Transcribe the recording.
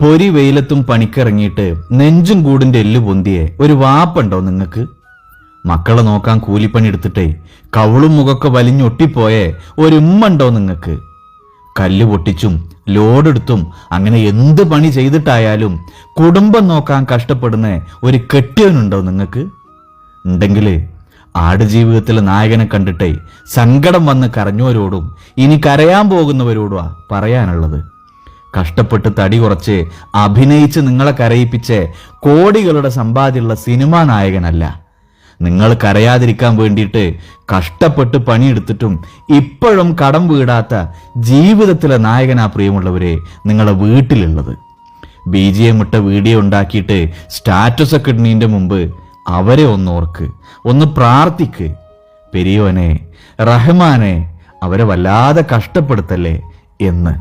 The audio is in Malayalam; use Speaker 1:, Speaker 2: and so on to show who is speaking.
Speaker 1: പൊരി വെയിലത്തും പണിക്കിറങ്ങിയിട്ട് നെഞ്ചും കൂടിന്റെ എല്ല് പൊന്തിയെ ഒരു വാപ്പുണ്ടോ നിങ്ങൾക്ക്? മക്കളെ നോക്കാൻ കൂലിപ്പണി എടുത്തിട്ടേ കവളും മുഖമൊക്കെ വലിഞ്ഞൊട്ടിപ്പോയേ ഒരു ഉമ്മണ്ടോ നിങ്ങൾക്ക്? കല്ല് പൊട്ടിച്ചും ലോഡെടുത്തും അങ്ങനെ എന്ത് പണി ചെയ്തിട്ടായാലും കുടുംബം നോക്കാൻ കഷ്ടപ്പെടുന്ന ഒരു കെട്ടിയവനുണ്ടോ നിങ്ങൾക്ക്? ഉണ്ടെങ്കിൽ ആടുജീവിതത്തിലെ നായകനെ കണ്ടിട്ടേ സങ്കടം വന്ന് കരഞ്ഞവരോടും ഇനി കരയാൻ പോകുന്നവരോടുമാ പറയാനുള്ളത്. കഷ്ടപ്പെട്ട് തടി കുറച്ച് അഭിനയിച്ച് നിങ്ങളെ കരയിപ്പിച്ച് കോടികളുടെ സമ്പാദ്യമുള്ള സിനിമാ നായകനല്ല. നിങ്ങൾ കരയാതിരിക്കാൻ വേണ്ടിയിട്ട് കഷ്ടപ്പെട്ട് പണിയെടുത്തിട്ടും ഇപ്പോഴും കടം വീടാത്ത ജീവിതത്തിലെ നായകനാ പ്രിയമുള്ളവരെ നിങ്ങളെ വീട്ടിലുള്ളത്. ബി ജി എം ഇട്ട വീഡിയോ ഉണ്ടാക്കിയിട്ട് സ്റ്റാറ്റസ് ഒക്കെ ഇടുന്നതിന്റെ മുമ്പ് അവരെ ഒന്ന് ഓർക്ക് ഒന്ന് പ്രാർത്ഥിക്ക്. പെരിയോനെ റഹ്മാനെ അവരെ വല്ലാതെ കഷ്ടപ്പെടുത്തല്ലേ എന്ന്.